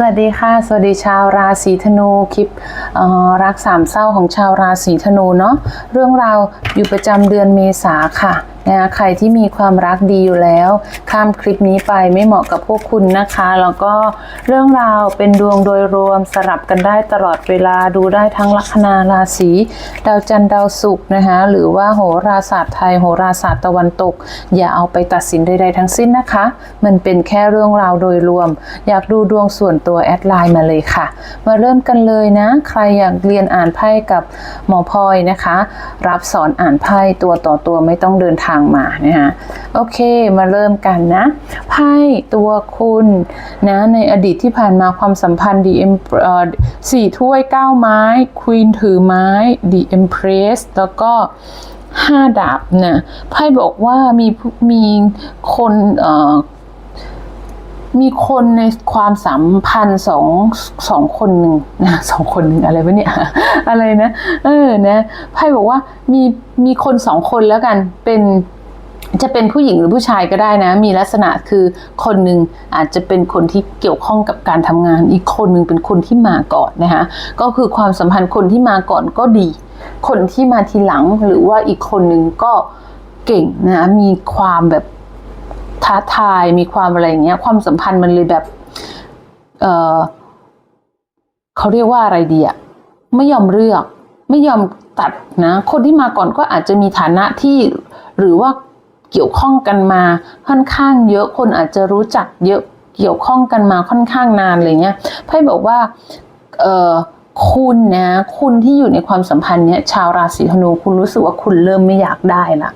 สวัสดีค่ะ สวัสดีชาวราศีธนูคลิปรักสามเศร้าของชาวราศีธนูเนาะเรื่องราวอยู่ประจำเดือนเมษาค่ะ นะใครที่มีความรักดีอยู่แล้ว ข้ามคลิปนี้ไปไม่เหมาะกับพวกคุณนะคะ แล้วก็เรื่องราวเป็นดวงโดยรวมสลับกันได้ตลอดเวลาดูได้ทั้งลัคนาราศีดาวจันทร์ดาวศุกร์นะคะหรือว่าโหราศาสตร์ไทยโหราศาสตร์ตะวันตก อย่าเอาไปตัดสินใดๆทั้งสิ้นนะคะ มันเป็นแค่เรื่องราวโดยรวม อยากดูดวงส่วนตัวแอดไลน์มาเลยค่ะ มาเริ่มกันเลยนะ ใครอยากเรียนอ่านไพ่กับหมอพลอยนะคะ รับสอนอ่านไพ่ตัวต่อตัวไม่ต้องเดินทางมานะคะโอเคมาเริ่มกันนะไพ่ตัวคุณนะในอดีตที่ผ่านมาความสัมพันธ์ดีเอ็มสี่ถ้วยเก้าไม้ควีนถือไม้ดีเอ็มเพรสแล้วก็ห้าดาบนะไพ่บอกว่ามีมีคนเอ่อ มีคนในความสัมพันธ์สองสองคนหนึ่งนะสองคนหนึ่งอะไรวะเนี่ย อะไรนะ เออนะไพ่บอกว่ามีมีคนสองคนแล้วกันเป็นจะเป็นผู้หญิงหรือผู้ชายก็ได้นะ มีลักษณะคือคนหนึ่งอาจจะเป็นคนที่เกี่ยวข้องกับการทำงาน อีกคนหนึ่งเป็นคนที่มาก่อนนะคะก็คือความสัมพันธ์คนที่มาก่อนก็ดี คนที่มาทีหลังหรือว่าอีกคนหนึ่งก็เก่งนะมีความแบบ ท้าทายมีความอะไรอย่างเงี้ย ความสัมพันธ์มันเลยแบบ เออเขาเรียกว่าอะไรดีอะไม่ยอมเลือก ไม่ยอมตัดนะ คนที่มาก่อนก็อาจจะมีฐานะที่หรือว่าเกี่ยวข้องกันมาค่อนข้างเยอะคนอาจจะรู้จักเยอะเกี่ยวข้องกันมาค่อนข้างนานอะไรเงี้ยไพ่บอกว่าเออคุณนะ คุณที่อยู่ในความสัมพันธ์เนี้ยชาวราศีธนูคุณรู้สึกว่าคุณเริ่มไม่อยากได้ละ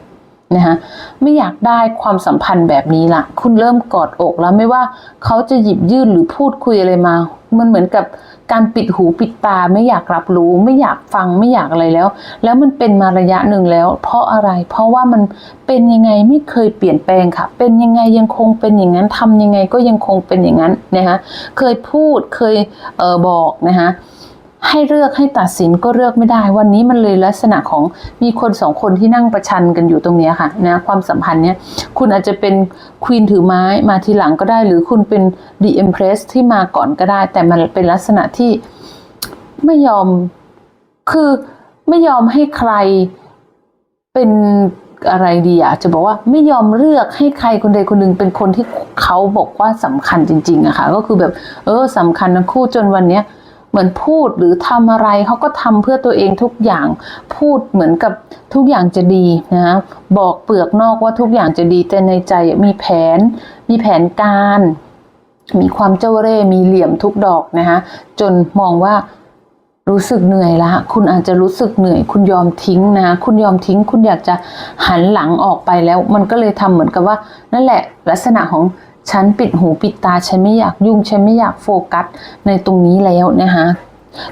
นะคะไม่อยากได้ความสัมพันธ์แบบนี้ละคุณเริ่มกอดอกแล้วไม่ว่าเขาจะหยิบยื่นหรือพูดคุยอะไรมา มันเหมือนกับการปิดหูปิดตาไม่อยากรับรู้ ไม่อยากฟังไม่อยากอะไรแล้ว แล้วมันเป็นมาระยะหนึ่งแล้ว เพราะอะไร เพราะว่ามันเป็นยังไงไม่เคยเปลี่ยนแปลงค่ะ เป็นยังไงยังคงเป็นอย่างนั้นทำยังไงก็ยังคงเป็นอย่างนั้นนะคะเคยพูดเคยเออบอกนะคะ ให้เลือกให้ตัดสินก็เลือกไม่ได้ วันนี้มันเลยลักษณะของมีคนสองคนที่นั่งประชันกันอยู่ตรงนี้ค่ะนะความสัมพันธ์เนี้ยคุณอาจจะเป็นควีนถือไม้มาทีหลังก็ได้ หรือคุณเป็น The Empress ที่มาก่อนก็ได้ แต่มันเป็นลักษณะที่ไม่ยอมคือไม่ยอมให้ใครเป็นอะไรดีอะจะบอกว่าไม่ยอมเลือกให้ใครคนใดคนหนึ่งเป็นคนที่เขาบอกว่าสำคัญจริงๆอะค่ะก็คือแบบเออสำคัญทั้งคู่จนวันเนี้ย เหมือนพูดหรือทำอะไรเขาก็ทำเพื่อตัวเองทุกอย่างพูดเหมือนกับทุกอย่างจะดีนะบอกเปลือกนอกว่าทุกอย่างจะดีแต่ในใจมีแผน มีแผนการ มีความเจ้าเร่ห์มีเหลี่ยมทุกดอกนะคะจนมองว่ารู้สึกเหนื่อยละ คุณอาจจะรู้สึกเหนื่อย คุณยอมทิ้งนะ คุณยอมทิ้ง คุณอยากจะหันหลังออกไปแล้ว มันก็เลยทำเหมือนกับว่า นั่นแหละ ลักษณะของ ฉันปิดหูปิดตาฉันไม่อยากยุ่ง ฉันไม่อยากโฟกัสในตรงนี้แล้วนะคะ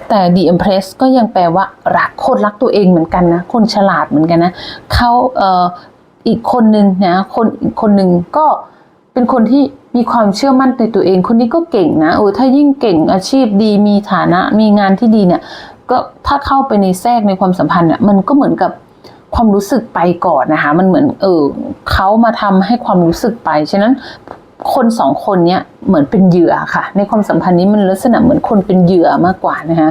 แต่ The Empress ก็ยังแปลว่ารักคนรักตัวเองเหมือนกันนะ คนฉลาดเหมือนกันนะเขาเอ่ออีกคนหนึ่งนะคนอีกคนหนึ่งก็เป็นคนที่มีความเชื่อมั่นในตัวเอง คนนี้ก็เก่งนะเออถ้ายิ่งเก่งอาชีพดีมีฐานะ มีงานที่ดีเนี่ยก็ถ้าเข้าไปในแทรกในความสัมพันธ์เนี่ยมันก็เหมือนกับความรู้สึกไปก่อนนะคะ มันเหมือนเออเขามาทำให้ความรู้สึกไปฉะนั้น คนสองคนเนี้ยเหมือนเป็นเหยื่อค่ะ ในความสัมพันธ์นี้มันลักษณะเหมือนคนเป็นเหยื่อมากกว่านะคะ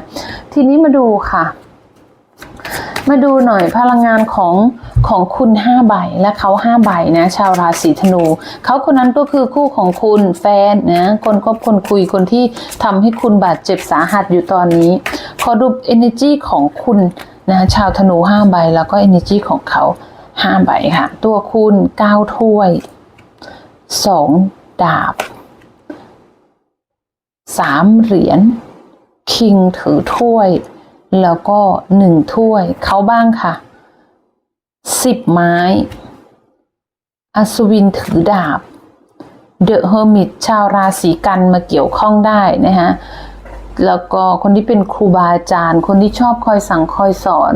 ทีนี้มาดูค่ะ มาดูหน่อยพลังงานของของคุณห้าใบและเขาห้าใบนะ ชาวราศีธนูเขาคนนั้นก็คือคู่ของคุณแฟนนะคนคบคนคุยคนที่ทำให้คุณบาดเจ็บสาหัสอยู่ตอนนี้ขอดู energy ของคุณนะชาวธนูห้าใบแล้วก็ energy ของเขาห้าใบค่ะ ตัวคุณเก้าถ้วยสอง ดาบสามเหรียญคิงถือถ้วย แล้วก็หนึ่งถ้วย เขาบ้างค่ะสิบไม้ อัศวินถือดาบเดอะเฮอร์มิตชาวราศีกันมาเกี่ยวข้องได้นะฮะ แล้วก็คนที่เป็นครูบาอาจารย์ คนที่ชอบคอยสั่งคอยสอน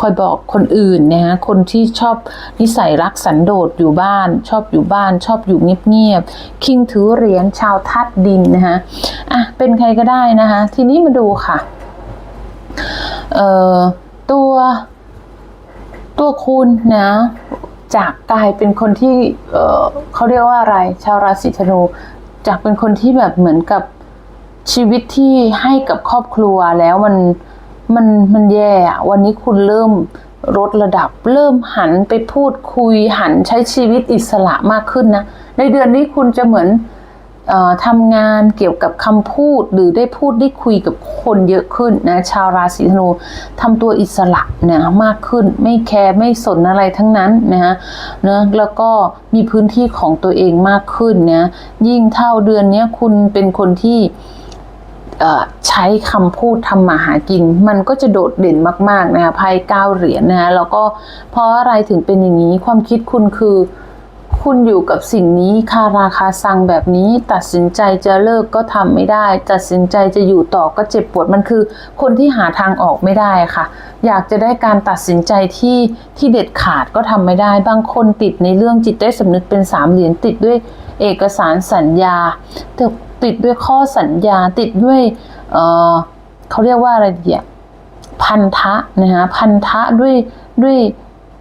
คอยบอกคนอื่นนะฮะคนที่ชอบนิสัยรักสันโดษอยู่บ้าน ชอบอยู่บ้าน ชอบอยู่เงียบๆคิงถือเหรียญชาวทัดดินนะฮะอะเป็นใครก็ได้นะคะทีนี้มาดูค่ะเอ่อตัวตัวคุณนะจากกลายเป็นคนที่เออเขาเรียกว่าอะไร ชาวราศีธนูจากเป็นคนที่แบบเหมือนกับ ชีวิตที่ให้กับครอบครัวแล้วมันมันมันแย่วันนี้คุณเริ่มลดระดับ เริ่มหันไปพูดคุยหันใช้ชีวิตอิสระมากขึ้นนะ ในเดือนนี้คุณจะเหมือนออทำงานเกี่ยวกับคำพูดหรือได้พูดได้คุยกับคนเยอะขึ้นนะชาวราศีธนูทำตัวอิสระเนี่ยมากขึ้นไม่แคร์ไม่สนอะไรทั้งนั้นนะฮะเนะแล้วก็มีพื้นที่ของตัวเองมากขึ้นนะยิ่งเท่าเดือนนี้คุณเป็นคนที่ ใช้คำพูดทำมาหากิน มันก็จะโดดเด่นมาก ๆ นะคะไพ่เก้าเหรียญนะคะแล้วก็เพราะอะไรถึงเป็นอย่างนี้ความคิดคุณคือ คุณอยู่กับสิ่งนี้คาราคาซังแบบนี้ ตัดสินใจจะเลิกก็ทำไม่ได้ ตัดสินใจจะอยู่ต่อก็เจ็บปวดมันคือ คนที่หาทางออกไม่ได้ค่ะ อยากจะได้การตัดสินใจที่ที่เด็ดขาดก็ทำไม่ได้ บางคนติดในเรื่องจิตใต้สำนึกเป็นสามเหรียญติดด้วย เอกสารสัญญาติดด้วยข้อสัญญาติดด้วยเเขาเรียกว่าอะไรดีอะพันธะนะคะพันธะด้วยด้วย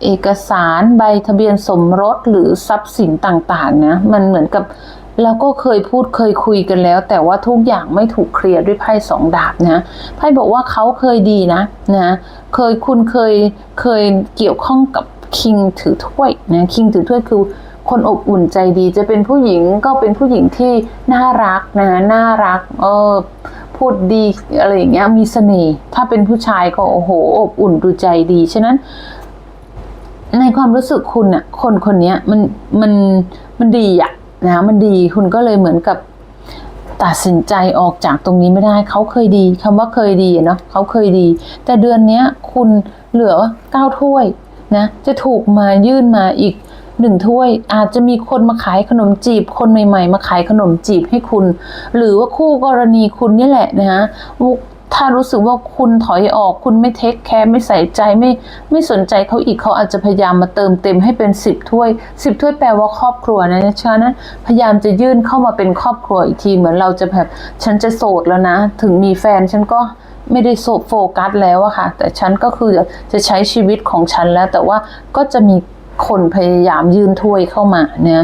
เอกสารใบทะเบียนสมรสหรือทรัพย์สินต่างๆนะมันเหมือนกับเราก็เคยพูดเคยคุยกันแล้ว แต่ว่าทุกอย่างไม่ถูกเคลียร์ด้วยไพ่สองดาบนะไพ่บอกว่าเขาเคยดีนะนะเคยคุณเคยเคยเกี่ยวข้องกับคิงถือถ้วยนะคิงถือถ้วยคือ คนอบอุ่นใจดีจะเป็นผู้หญิงก็เป็นผู้หญิงที่น่ารักนะน่ารัก เออ พูดดีอะไรอย่างเงี้ยมีเสน่ห์ถ้าเป็นผู้ชายก็โอ้โห อบอุ่นดูใจดีฉะนั้น ในความรู้สึกคุณอะคนคนเนี้ยมันมันมันดีอะนะมันดีคุณก็เลยเหมือนกับตัดสินใจออกจากตรงนี้ไม่ได้ เขาเคยดีคำว่าเคยดีเนาะเขาเคยดี แต่เดือนเนี้ยคุณเหลือเก้าถ้วยนะ จะถูกมายื่นมาอีก หนึ่งถ้วยอาจจะมีคนมาขายขนมจีบ คนใหม่ ๆ มาขายขนมจีบให้คุณ หรือว่าคู่กรณีคุณนี่แหละนะฮะถ้ารู้สึกว่าคุณถอยออกคุณไม่เทคแคร์ไม่ใส่ใจไม่ไม่สนใจเขาอีกเขาอาจจะพยายามมาเติมเต็มให้เป็นสิบถ้วยสิบถ้วยแปลว่าครอบครัวนะฉะนั้นพยายามจะยื่นเข้ามาเป็นครอบครัวอีกทีเหมือนเราจะแบบฉันจะโสดแล้วนะ ถึงมีแฟนฉันก็ไม่ได้โสดโฟกัสแล้วอะค่ะ แต่ฉันก็คือจะใช้ชีวิตของฉันแล้ว แต่ว่าก็จะมี คนพยายามยื่นถ้วยเข้ามาเนี่ย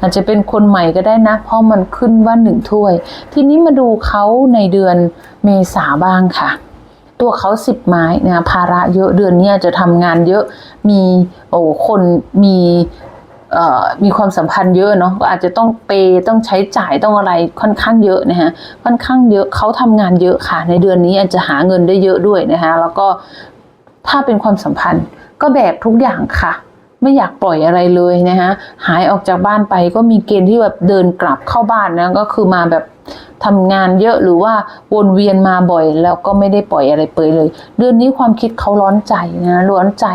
อาจจะเป็นคนใหม่ก็ได้นะ เพราะมันขึ้นว่าหนึ่งถ้วย ทีนี้มาดูเขาในเดือนเมษาบ้างค่ะ ตัวเขาสิบไม้นะภาระเยอะเดือนนี้จะทำงานเยอะมีโอ้คนมีมีความสัมพันธ์เยอะเนาะก็อาจจะต้องเปย์ต้องใช้จ่ายต้องอะไรค่อนข้างเยอะนะฮะค่อนข้างเยอะเขาทำงานเยอะค่ะ ในเดือนนี้อาจจะหาเงินได้เยอะด้วยนะคะแล้วก็ถ้าเป็นความสัมพันธ์ก็แบกทุกอย่างค่ะ ไม่อยากปล่อยอะไรเลยนะคะหายออกจากบ้านไปก็มีเกณฑ์ที่แบบเดินกลับเข้าบ้านนะก็คือมาแบบทำงานเยอะหรือว่าวนเวียนมาบ่อยแล้วก็ไม่ได้ปล่อยอะไรเปยเลย เดือนนี้ความคิดเขาร้อนใจนะร้อนใจ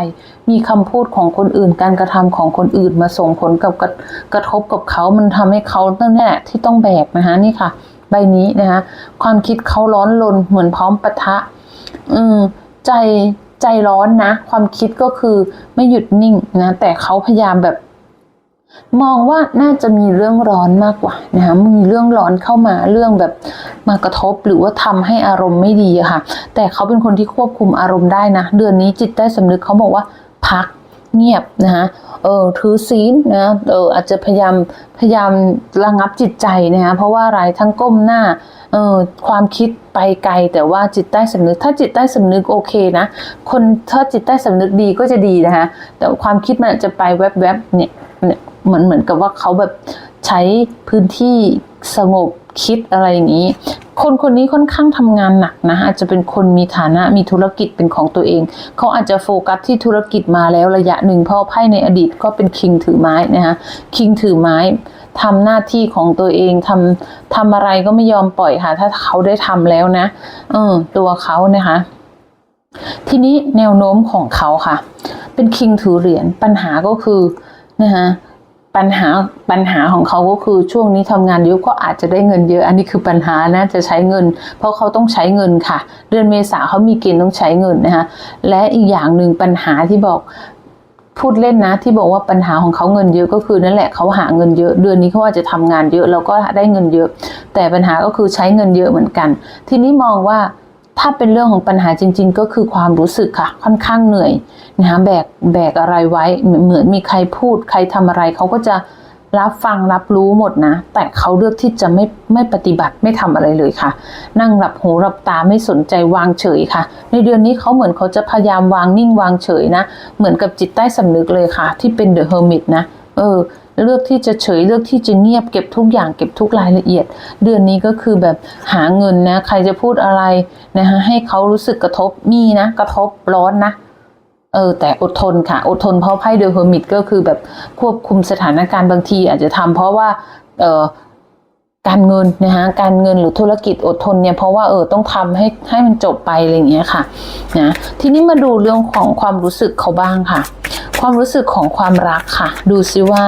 มีคำพูดของคนอื่นการกระทำของคนอื่นมาส่งผลกับกระกระทบกับเขามันทำให้เขาตั้งแน่ที่ต้องแบกนะคะนี่ค่ะ ใบนี้นะคะความคิดเขาร้อนรนเหมือนพร้อมปะทะ อืมใจ ใจร้อนนะ ความคิดก็คือไม่หยุดนิ่งนะ แต่เขาพยายามแบบ มองว่าน่าจะมีเรื่องร้อนมากกว่านะคะมีเรื่องร้อนเข้ามาเรื่องแบบมากระทบหรือว่าทำให้อารมณ์ไม่ดีอะค่ะ แต่เขาเป็นคนที่ควบคุมอารมณ์ได้นะ เดือนนี้จิตใต้สำนึกเขาบอกว่าพัก เงียบนะคะเออถือศีลนะเอออาจจะพยายามพยายามระงับจิตใจนะคะเพราะว่าอะไรทั้งก้มหน้าเออความคิดไปไกล แต่ว่าจิตใต้สำนึก ถ้าจิตใต้สำนึกโอเคนะ คนถ้าจิตใต้สำนึกดีก็จะดีนะคะแต่ความคิดมันจจะไปแวบๆเนี่ยเนี่ย เหมือนเหมือนกับว่าเขาแบบใช้พื้นที่สงบคิดอะไรอย่างนี้ คนคนนี้ค่อนข้างทำงานหนักนะ อาจจะเป็นคนมีฐานะมีธุรกิจเป็นของตัวเอง เขาอาจจะโฟกัสที่ธุรกิจมาแล้วระยะหนึ่งเพราะไพ่ในอดีตก็เป็นคิงถือไม้นะคะคิงถือไม้ทำหน้าที่ของตัวเองทำทำอะไรก็ไม่ยอมปล่อยค่ะ ถ้าเขาได้ทำแล้วนะ เออ ตัวเขานะคะ ทีนี้แนวโน้มของเขาค่ะ เป็นคิงถือเหรียญปัญหาก็คือนะคะ ปัญหาปัญหาของเขาก็คือช่วงนี้ทำงานเยอะก็อาจจะได้เงินเยอะ อันนี้คือปัญหานะจะใช้เงิน เพราะเขาต้องใช้เงินค่ะ เดือนเมษาเขามีเกณฑ์ต้องใช้เงินนะคะและอีกอย่างหนึ่งปัญหาที่บอกพูดเล่นนะที่บอกว่าปัญหาของเขาเงินเยอะก็คือนั่นแหละเขาหาเงินเยอะเดือนนี้เขาอาจจะทำงานเยอะแล้วก็ได้เงินเยอะ แต่ปัญหาก็คือใช้เงินเยอะเหมือนกัน ทีนี้มองว่า ถ้าเป็นเรื่องของปัญหาจริง ๆ ก็คือความรู้สึกค่ะ ค่อนข้างเหนื่อยนะคะแบกแบกอะไรไว้เหมือนเหมือนมีใครพูด ใครทำอะไรเขาก็จะรับฟังรับรู้หมดนะ แต่เขาเลือกที่จะไม่ไม่ปฏิบัติไม่ทำอะไรเลยค่ะ นั่งหลับหูหลับตาไม่สนใจวางเฉยค่ะ ในเดือนนี้เขาเหมือนเขาจะพยายามวางนิ่งวางเฉยนะ เหมือนกับจิตใต้สำนึกเลยค่ะ ที่เป็นเดอะเฮอร์มิตนะ เออ เลือกที่จะเฉยเลือกที่จะเงียบเก็บทุกอย่างเก็บทุกรายละเอียด เดือนนี้ก็คือแบบหาเงินนะ ใครจะพูดอะไรนะคะให้เขารู้สึกกระทบมีนะ กระทบร้อนนะเออแต่อดทนค่ะ อดทนเพราะไพ่เดอะเฮอร์มิตก็คือแบบควบคุมสถานการณ์บางทีอาจจะทำเพราะว่าเออ การเงินนะคะการเงินหรือธุรกิจอดทนเนี่ยเพราะว่าเออต้องทำให้ให้มันจบไปอะไรอย่างเงี้ยค่ะนะทีนี้มาดูเรื่องของความรู้สึกเขาบ้างค่ะ ความรู้สึกของความรักค่ะ ดูซิว่า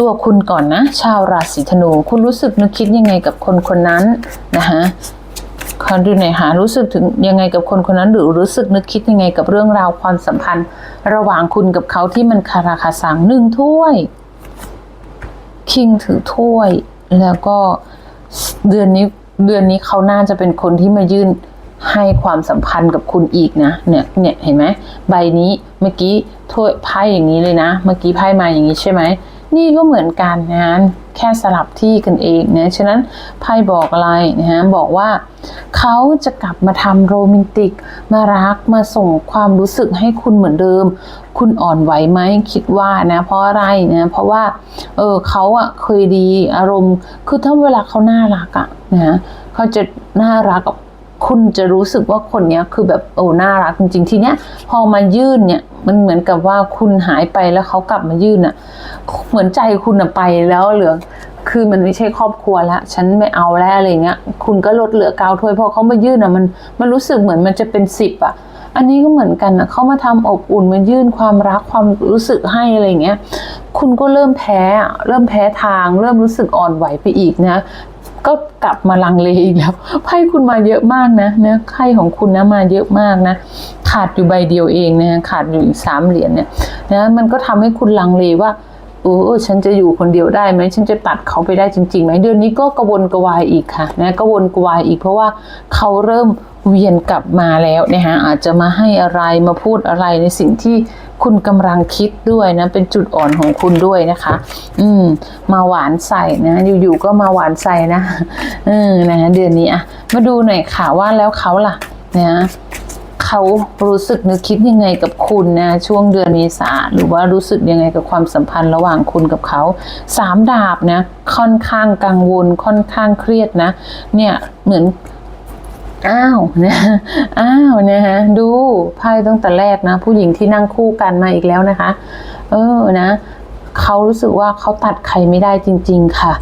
ตัวคุณก่อนนะ ชาวราศีธนู คุณรู้สึกนึกคิดยังไงกับคนคนนั้นนะคะขอดูหน่อยค่ะรู้สึกถึงยังไงกับคนคนนั้น หรือรู้สึกนึกคิดยังไงกับเรื่องราวความสัมพันธ์ ระหว่างคุณกับเขาที่มันคาราคาซังหนึ่งถ้วย คิงถือถ้วย แล้วก็เดือนนี้เดือนนี้เขาน่าจะเป็นคนที่มายื่นให้ความสัมพันธ์กับคุณอีกนะ เนี่ยเนี่ยเห็นไหมใบนี้เมื่อกี้ถ้วยไพ่อย่างนี้เลยนะ เมื่อกี้ไพ่มาอย่างนี้ใช่ไหม นี่ก็เหมือนกันนะแค่สลับที่กันเองนะฉะนั้นไพ่บอกอะไรนะฮะบอกว่าเขาจะกลับมาทำโรแมนติก มารักมาส่งความรู้สึกให้คุณเหมือนเดิม คุณอ่อนไหวไหมคิดว่านะ เพราะอะไรนะเพราะว่าเออเขาอะเคยดีอารมณ์ คือถ้าเวลาเขาน่ารักอะนะเขาจะน่ารักกับ คุณจะรู้สึกว่าคนเนี้ยคือแบบโอ้น่ารักจริงๆทีเนี้ยพอมายื่นเนี่ยมันเหมือนกับว่าคุณหายไปแล้วเขากลับมายื่นอะเหมือนใจคุณอะไปแล้วเหลือ คือมันไม่ใช่ครอบครัวล้วฉันไม่เอาแล้วอะไรเงี้ย คุณก็ลดเหลือเกาถ้วยพอเขามายื่นอะมันมันรู้สึกเหมือนมันจะเป็นสิบอะอันนี้ก็เหมือนกันนะเขามาทำอบอุ่นมายื่นความรักความรู้สึกให้อะไรเงี้ย คุณก็เริ่มแพ้เริ่มแพ้ทาง เริ่มรู้สึกอ่อนไหวไปอีกนะ ก็กลับมาลังเลอีกแล้วไพ่คุณมาเยอะมากนะนะไพ่ของคุณนะมาเยอะมากนะ ขาดอยู่ใบเดียวเองนะขาดอยู่อีกสามเหรียญเนี่ยนะมันก็ทำให้คุณลังเลว่าโอ้ฉันจะอยู่คนเดียวได้ไหมฉันจะตัดเขาไปได้จริงๆไหมเดือนนี้ก็กระวนกระวายอีกค่ะนะกระวนกระวายอีกเพราะว่าเขาเริ่ม เวียนกลับมาแล้วนะคะอาจจะมาให้อะไรมาพูดอะไรในสิ่งที่คุณกำลังคิดด้วยนะ เป็นจุดอ่อนของคุณด้วยนะคะ อืม มาหวานใส่นะ อยู่ๆก็มาหวานใส่นะเออนะ เดือนนี้อะมาดูหน่อยค่ะว่าแล้วเขาล่ะนะเขารู้สึกนึกคิดยังไงกับคุณนะ ช่วงเดือนเมษาหรือว่ารู้สึกยังไงกับความสัมพันธ์ระหว่างคุณกับเขาสามดาบนะ ค่อนข้างกังวลค่อนข้างเครียดนะ เนี่ยเหมือน อ้าวนะอ้าวนะฮะดูไพ่ตั้งแต่แรกนะ ผู้หญิงที่นั่งคู่กันมาอีกแล้วนะคะ เออนะ เขารู้สึกว่าเขาตัดใครไม่ได้จริง ๆ ค่ะ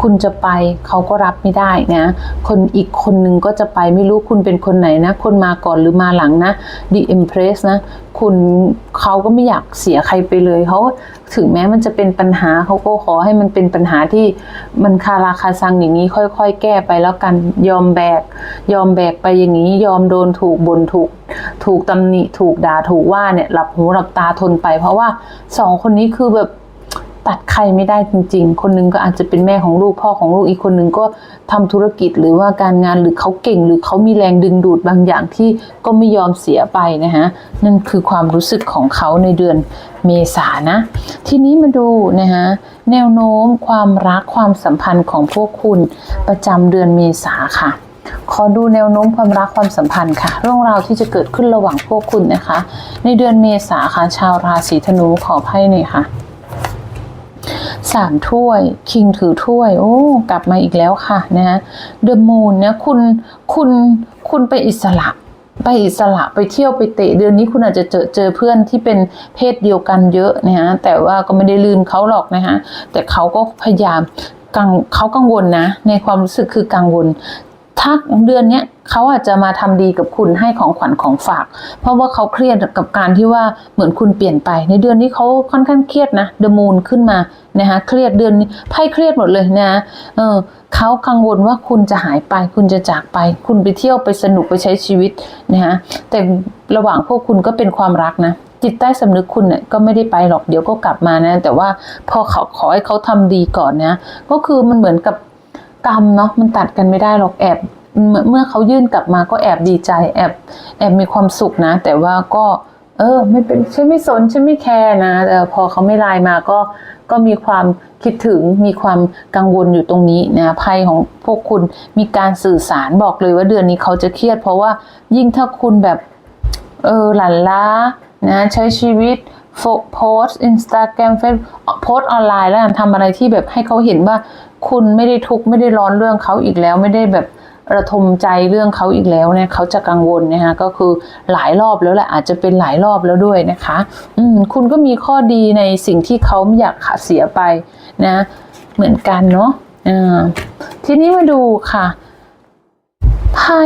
คุณจะไปเขาก็รับไม่ได้นะ คนอีกคนนึงก็จะไปไม่รู้คุณเป็นคนไหนนะ คนมาก่อนหรือมาหลังนะ The Empress นะ คุณเขาก็ไม่อยากเสียใครไปเลยเขาถึงแม้มันจะเป็นปัญหาเขาก็ขอให้มันเป็นปัญหาที่มันคาราคาซังอย่างนี้ ค่อย ๆ แก้ไปแล้วกันยอมแบก ยอมแบกไปอย่างนี้ ยอมโดนถูกบนถูก ถูกตำหนิถูกด่าถูกว่าเนี่ยหลับหูหลับตาทนไป เพราะว่าสองคนนี้คือแบบ ตัดใครไม่ได้จริง ๆ คนหนึงก็อาจจะเป็นแม่ของลูกพ่อของลูกอีกคนหนึงก็ทำธุรกิจหรือว่าการงานหรือเขาเก่ง หรือเขามีแรงดึงดูดบางอย่างที่ก็ไม่ยอมเสียไปนะฮะนั่นคือความรู้สึกของเขาในเดือนเมษานะ ทีนี้มาดูนะฮะแนวโน้มความรักความสัมพันธ์ของพวกคุณประจำเดือนเมษาค่ะขอดูแนวโน้มความรักความสัมพันธ์ค่ะ เรื่องราวที่จะเกิดขึ้นระหว่างพวกคุณนะคะ ในเดือนเมษาค่ะชาวราศีธนูขอไพ่หน่อยค่ะ สามถ้วย คิงถือถ้วย โอ้ กลับมาอีกแล้วค่ะนะฮะเดอะมูนเนี่ยคุณคุณคุณไปอิสระไปอิสระไปเที่ยวไปเตะเดือนนี้คุณอาจจะเจอเจอเพื่อนที่เป็นเพศเดียวกันเยอะนะฮะแต่ว่าก็ไม่ได้ลืมเขาหรอกนะฮะแต่เขาก็พยายามกังเขากังวลนะ ในความรู้สึกคือกังวล ถ้าเดือนเนี้ยเขาอาจจะมาทำดีกับคุณให้ของขวัญของฝาก เพราะว่าเขาเครียดกับการที่ว่าเหมือนคุณเปลี่ยนไป ในเดือนนี้เขาค่อนข้างเครียดนะเดมูนขึ้นมานะคะเครียดเดือนนี้ไพ่เครียดหมดเลยนะเออเขากังวลว่าคุณจะหายไป คุณจะจากไป คุณไปเที่ยวไปสนุกไปใช้ชีวิตนะคะแต่ระหว่างพวกคุณก็เป็นความรักนะจิตใต้สำนึกคุณเนี่ยก็ไม่ได้ไปหรอกเดี๋ยวก็กลับมานะ แต่ว่าพอเขาขอให้เขาทำดีก่อนนะ ก็คือมันเหมือนกับ กรรมเนาะมันตัดกันไม่ได้หรอกแอบเมื่อเมื่อเขายื่นกลับมาก็แอบดีใจ แอบแอบมีความสุขนะ แต่ว่าก็ เออ ไม่เป็นฉันไม่สนฉันไม่แคร์นะแต่พอเขาไม่ไลน์มาก็ก็มีความคิดถึงมีความกังวลอยู่ตรงนี้นะไพ่ของพวกคุณมีการสื่อสารบอกเลยว่าเดือนนี้เขาจะเครียด เพราะว่ายิ่งถ้าคุณแบบเออหลันล้านะใช้ชีวิตโฟโพสอินสตาแกรมเฟซโพสออนไลน์แล้วกันทำอะไรที่แบบให้เขาเห็นว่า คุณไม่ได้ทุกข์ไม่ได้ร้อนเรื่องเขาอีกแล้ว ไม่ได้แบบระทมใจเรื่องเขาอีกแล้วเนี่ยเขาจะกังวลนะคะก็คือหลายรอบแล้วแหละอาจจะเป็นหลายรอบแล้วด้วยนะคะ อืมคุณก็มีข้อดีในสิ่งที่เขาไม่อยากขาดเสียไปนะ เหมือนกันเนาะอ่าทีนี้มาดูค่ะไพ่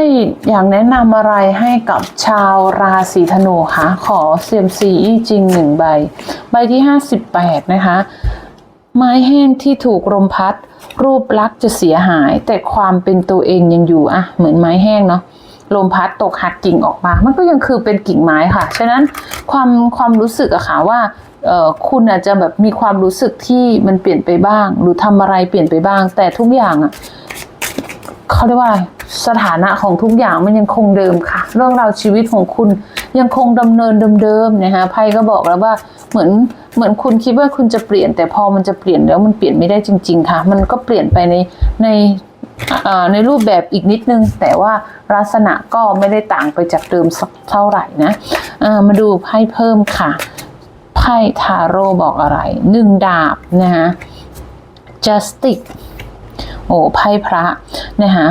อยากแนะนำอะไรให้กับชาวราศีธนูคะขอเซียมซีจริงหนึ่งใบ ใบที่ 58 นะคะ ไม้แห้งที่ถูกลมพัด รูปลักษณ์จะเสียหาย แต่ความเป็นตัวเองยังอยู่อะเหมือนไม้แห้งเนาะลมพัดตกหักกิ่งออกมา มันก็ยังคือเป็นกิ่งไม้ค่ะ ฉะนั้นความความรู้สึกอะค่ะว่าคุณอาจจะแบบมีความรู้สึกที่มันเปลี่ยนไปบ้าง หรือทำอะไรเปลี่ยนไปบ้าง แต่ทุกอย่างอะเขาเรียกว่าอะไรสถานะของทุกอย่างมันยังคงเดิมค่ะ เรื่องราวชีวิตของคุณยังคงดำเนินเดิมๆนะคะไพ่ก็บอกแล้วว่า เหมือนเหมือนคุณคิดว่าคุณจะเปลี่ยน แต่พอมันจะเปลี่ยนแล้วมันเปลี่ยนไม่ได้จริง ๆ ค่ะ มันก็เปลี่ยนไปในในในรูปแบบอีกนิดนึง แต่ว่าลักษณะก็ไม่ได้ต่างไปจากเดิมสักเท่าไหร่นะมาดูไพ่เพิ่มค่ะไพ่ทาโร่บอกอะไรหนึ่งดาบนะคะ justice โอ้ไพ่พระนะคะ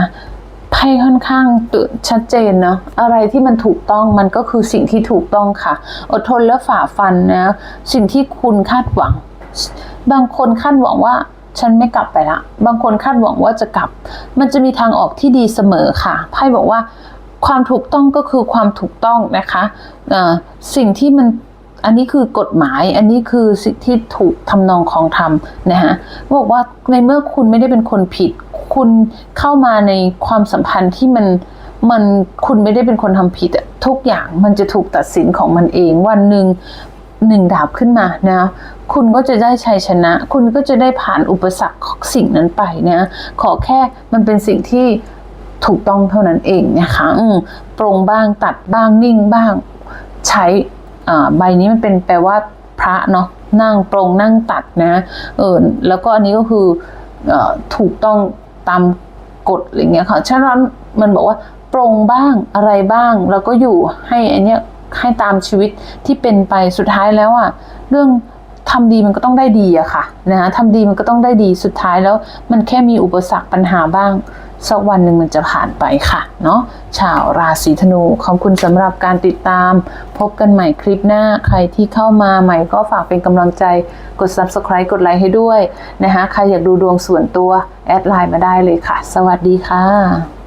ไพ่ค่อนข้างตื่นชัดเจนนะอะไรที่มันถูกต้องมันก็คือสิ่งที่ถูกต้องค่ะ อดทนและฝ่าฟันนะสิ่งที่คุณคาดหวัง บางคนคาดหวังว่าฉันไม่กลับไปละ บางคนคาดหวังว่าจะกลับ มันจะมีทางออกที่ดีเสมอค่ะ ไพ่บอกว่าความถูกต้องก็คือความถูกต้องนะคะสิ่งที่มันอันนี้คือกฎหมาย อันนี้คือสิ่งที่ถูกทำนองของธรรมนะฮะบอกว่าในเมื่อคุณไม่ได้เป็นคนผิด คุณเข้ามาในความสัมพันธ์ที่มันมันคุณไม่ได้เป็นคนทำผิดอะทุกอย่างมันจะถูกตัดสินของมันเอง วันหนึ่งหนึ่งดาบขึ้นมานะคุณก็จะได้ชัยชนะ คุณก็จะได้ผ่านอุปสรรคสิ่งนั้นไปนะ ขอแค่มันเป็นสิ่งที่ถูกต้องเท่านั้นเองนะคะอืมปรงบ้างตัดบ้างนิ่งบ้าง ใช้อ่าใบนี้มันเป็นแปลว่าพระเนาะนั่งปรงนั่งตัดนะเออแล้วก็อันนี้ก็คืออถูกต้อง ตามกฎอะไรเงี้ยค่ะฉะนั้นมันบอกว่าปรงบ้างอะไรบ้าง แล้วก็อยู่ให้อันเนี้ยให้ตามชีวิตที่เป็นไปสุดท้ายแล้วอะเรื่อง ทำดีมันก็ต้องได้ดีอะค่ะนะคะทำดีมันก็ต้องได้ดีสุดท้ายแล้วมันแค่มีอุปสรรคปัญหาบ้างสักวันหนึ่งมันจะผ่านไปค่ะเนาะชาวราศีธนูขอบคุณสำหรับการติดตาม พบกันใหม่คลิปหน้าใครที่เข้ามาใหม่ก็ฝากเป็นกำลังใจกด subscribe กดไลค์ให้ด้วยนะคะใครอยากดูดวงส่วนตัว แอดไลน์มาได้เลยค่ะ สวัสดีค่ะ